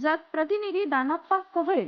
जात प्रतिनिधी दानप्पा कोहळे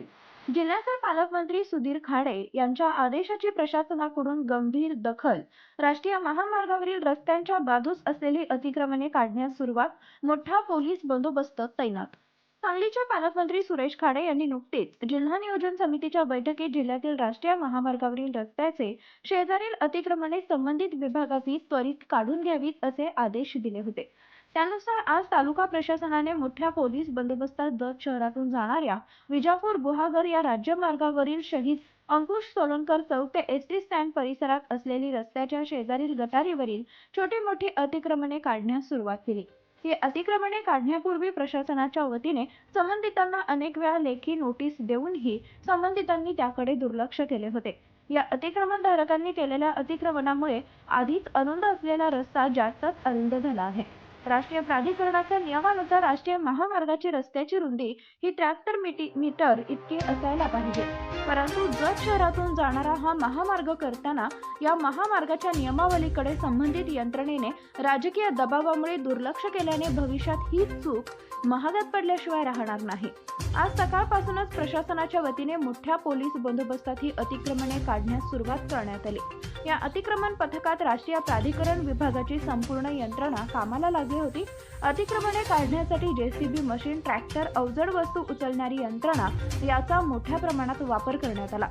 जिल्ह्याचे पालकमंत्री सुधीर खाडे यांच्या आदेशाची प्रशासनाकडून गंभीर दखल राष्ट्रीय महामार्गावरील रस्त्यांच्या बाजूस असलेली अतिक्रमणे काढण्यास सुरुवात मोठा पोलीस बंदोबस्त तैनात. सांगलीचे पालकमंत्री सुरेश खाडे यांनी नुकतीच जिल्हा नियोजन समितीच्या बैठकीत जिल्ह्यातील राष्ट्रीय महामार्गावरील रस्त्याचे शेजारील अतिक्रमणे संबंधित विभागाची त्वरित काढून घ्यावीत असे आदेश दिले होते. त्यानुसार आज तालुका प्रशासनाने मोठ्या पोलीस बंदोबस्तात जत शहरातून जाणाऱ्या विजापूर गुहागर या राज्यमार्गावरील शहीद अंकुश सोलनकर चौक ते एस टी स्टँड परिसरात असलेली रस्त्याच्या शेजारील गटारीवरील छोटी मोठी अतिक्रमणे काढण्यास सुरुवात केली. ही अतिक्रमणे काढण्यापूर्वी प्रशासनाच्या वतीने संबंधितांना अनेक वेळा लेखी नोटीस देऊनही संबंधितांनी त्याकडे दुर्लक्ष केले होते. या अतिक्रमण धारकांनी केलेल्या अतिक्रमणामुळे आधीच अरुंद असलेला रस्ता जास्तच अरुंद झाला आहे. राष्ट्रीय प्राधिकरणाच्या नियमानुसार राष्ट्रीय महामार्गाची रस्त्याची रुंदी ही त्र्याहत्तर मीटर इतकी असायला पाहिजे. परंतु जत शहरातून जाणारा हा महामार्ग करताना या महामार्गाच्या नियमावलीकडे संबंधित यंत्रणेने राजकीय दबावामुळे दुर्लक्ष केल्याने भविष्यात ही चूक महागात पडल्याशिवाय राहणार नाही. आज सकाळपासूनच प्रशासनाच्या वतीने मोठ्या पोलीस बंदोबस्तात ही अतिक्रमणे काढण्यास सुरुवात करण्यात आली. या अतिक्रमण पथकात राष्ट्रीय प्राधिकरण विभागाची संपूर्ण यंत्रणा कामाला लागली होती. अतिक्रमणे काढण्यासाठी जेसीबी मशीन ट्रॅक्टर अवजड वस्तू उचलणारी यंत्रणा याचा मोठ्या प्रमाणात वापर करण्यात आला.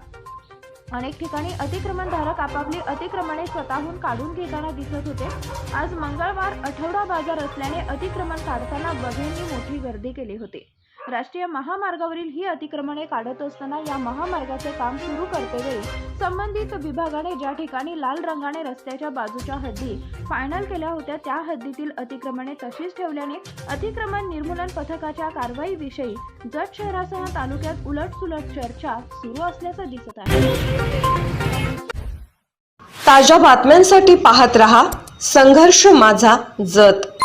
अनेक ठिकाणी अतिक्रमणधारक आपापली अतिक्रमणे स्वतःहून काढून घेताना दिसत होते. आज मंगळवार आठवडा बाजार असल्याने अतिक्रमण काढताना बघेंनी मोठी गर्दी केली होती. राष्ट्रीय महामार्गावरील ही अतिक्रमणे काढत असताना या महामार्गाचे काम सुरू करतेवेळी संबंधित विभागाने ज्या ठिकाणी लाल रंगाने रस्त्याच्या बाजूच्या हद्दी फायनल केल्या होत्या त्या हद्दीतील अतिक्रमणे तशीच ठेवल्याने अतिक्रमण निर्मूलन पथकाच्या कारवाईविषयी जत शहरासह तालुक्यात उलटसुलट चर्चा सुरू असल्याचं दिसत आहे. ताज्या बातम्यांसाठी पाहत रहा संघर्ष माझा जत.